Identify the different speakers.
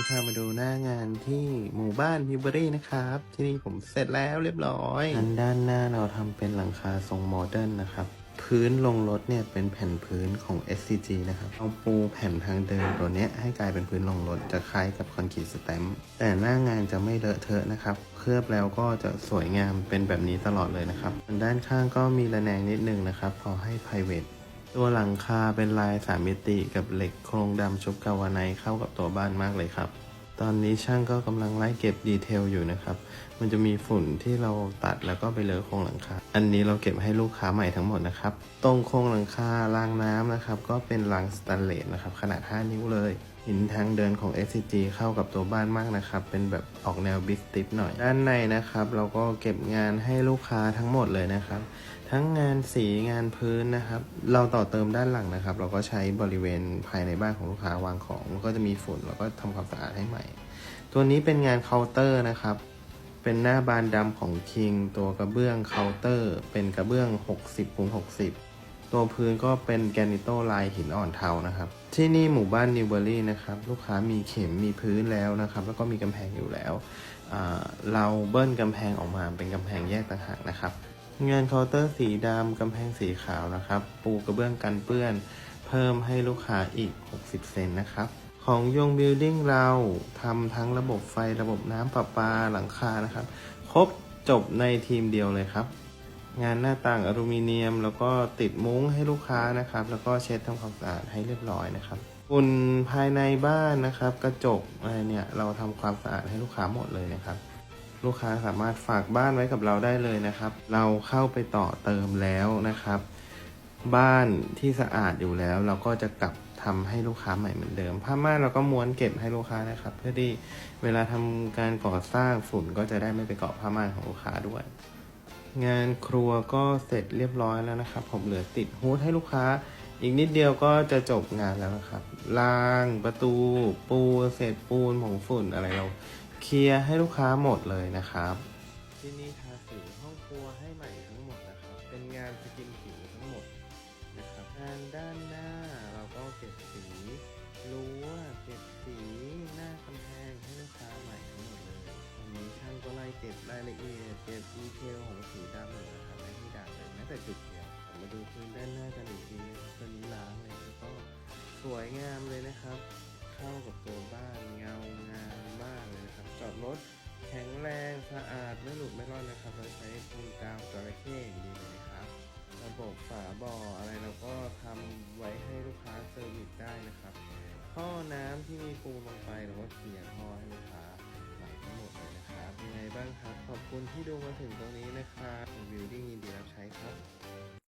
Speaker 1: นี่ค่ะมาดูหน้างานที่หมู่บ้านฮิวเบอรี่นะครับ ที่นี่ผมเสร็จแล้วเรียบร้อยอันด้านหน้าเราทำเป็นหลังคาทรงโมเดิร์นนะครับ พื้นลงรถเนี่ยเป็นแผ่นพื้นของ SCG นะครับเอาปูแผ่นทางเดินตัวเนี้ยให้กลายเป็นพื้นลงรถจะคล้ายกับคอนกรีตสแตมป์แต่หน้างานจะไม่เลอะเทอะนะครับเคลือบแล้วก็จะสวยงามเป็นแบบนี้ตลอดเลยนะครับด้านข้างก็มีระแนงนิดนึงนะครับพอให้ private ตัวหลังคาเป็นลายสามมิติกับเหล็กโครงดำชุบกาวาไนเข้ากับตัวบ้านมากเลยครับ ตอนนี้ช่างก็กำลังไล่เก็บดีเทลอยู่นะครับ มันจะมีฝุ่นที่เราตัดแล้วก็ไปเลอะโครงหลังคา อันนี้เราเก็บให้ลูกค้าใหม่ทั้งหมดนะครับ ตรงโครงหลังคารางน้ำนะครับ ก็เป็นรางสแตนเลสนะครับขนาด 5 นิ้วเลยหินทางเดินของ SCG เข้ากับตัวบ้านมากนะครับ เป็นแบบออกแนวบิ๊กติปหน่อย ด้านในนะครับ เราก็เก็บงานให้ลูกค้าทั้งหมดเลยนะครับ ทั้งงานสีงานพื้นนะครับ เราต่อเติมด้านหลังนะครับ เราก็ใช้บริเวณภายในบ้านของลูกค้าวางของก็จะมีฝุ่นแล้วก็ทำความสะอาดให้ใหม่ ตัวนี้เป็นงานเคาน์เตอร์นะครับ เป็นหน้าบานดำของ King ตัวกระเบื้องเคาน์เตอร์ เป็นกระเบื้อง 60คูณ60 ตัวพื้นก็เป็นแกนิโตลายหินอ่อนเทานะครับ ที่นี่หมู่บ้านนิวเบอรี่นะครับ ลูกค้ามีเข็มมีพื้นแล้วนะครับ แล้วก็มีกำแพงอยู่แล้วเราเบิ้ลกำแพงออกมาเป็นกำแพงแยกต่างหากนะครับ งานเคาน์เตอร์สีดำกำแพงสีขาวนะครับ ปูกระเบื้องกันเปื้อน เพิ่มให้ลูกค้าอีก 60 เซนนะครับ ของยงบิลดิ้งเราทำทั้งระบบไฟระบบน้ำประปาหลังคานะครับ ครบจบในทีมเดียวเลยครับ งานหน้าต่างอลูมิเนียม แล้วก็ติดมุ้งให้ลูกค้านะครับ แล้วก็เช็ดทำความสะอาดให้เรียบร้อยนะครับฝุ่นภายในบ้านนะครับ กระจกอะไรเนี่ยเราทำความสะอาดให้ลูกค้าหมดเลยนะครับ ลูกค้าสามารถฝากบ้านไว้กับเราได้เลยนะครับ เราเข้าไปต่อเติมแล้วนะครับ บ้านที่สะอาดอยู่แล้ว เราก็จะกลับทำให้ลูกค้าใหม่เหมือนเดิมผ้าม่านเราก็ม้วนเก็บให้ลูกค้านะครับ เพื่อที่เวลาทำการก่อสร้างฝุ่นก็จะได้ไม่ไปเกาะผ้าม่านของลูกค้าด้วย งานครัวก็เสร็จเรียบร้อยแล้วนะครับ ผมเหลือติดฮูดให้ลูกค้า อีกนิดเดียวก็จะจบงานแล้วนะครับรางประตู ปูเศษปูนผงฝุ่นอะไรเราเคลียร์ให้ลูกค้าหมดเลยนะครับ ที่นี่ทาสีห้องครัวให้ใหม่ทั้งหมดนะครับ เป็นงานสกินผิวทั้งหมดนะครับงานด้านหน้าเราก็เก็บสีรั้ายละเอียดเก็บดีเทลของสีดำอยู่นะครับไม่ให้ด่างเลยแม้แต่จุดเดียวผมมาดูพื้นด้านหน้ากันอีกทีนะครับตัวนี้ล้างเลยแล้วก็สวยงามเลยนะครับ เข้ากับตัวบ้านเงางามมากเลยนะครับ จอดรถแข็งแรงสะอาดไม่หลุดไม่ร่อนนะครับ เราใช้ปูนกาวจระเข้อย่างดีเลยนะครับ ระบบฝาบ่ออะไรเราก็ทำไว้ให้ลูกค้าเซอร์วิสได้นะครับท่อน้ำที่มีปูลงไปเราก็เคลียร์ท่อให้ลูกค้า คุณที่ดูมาถึงตรงนี้นะครับวิวที่ยินดีรับใช้ครับ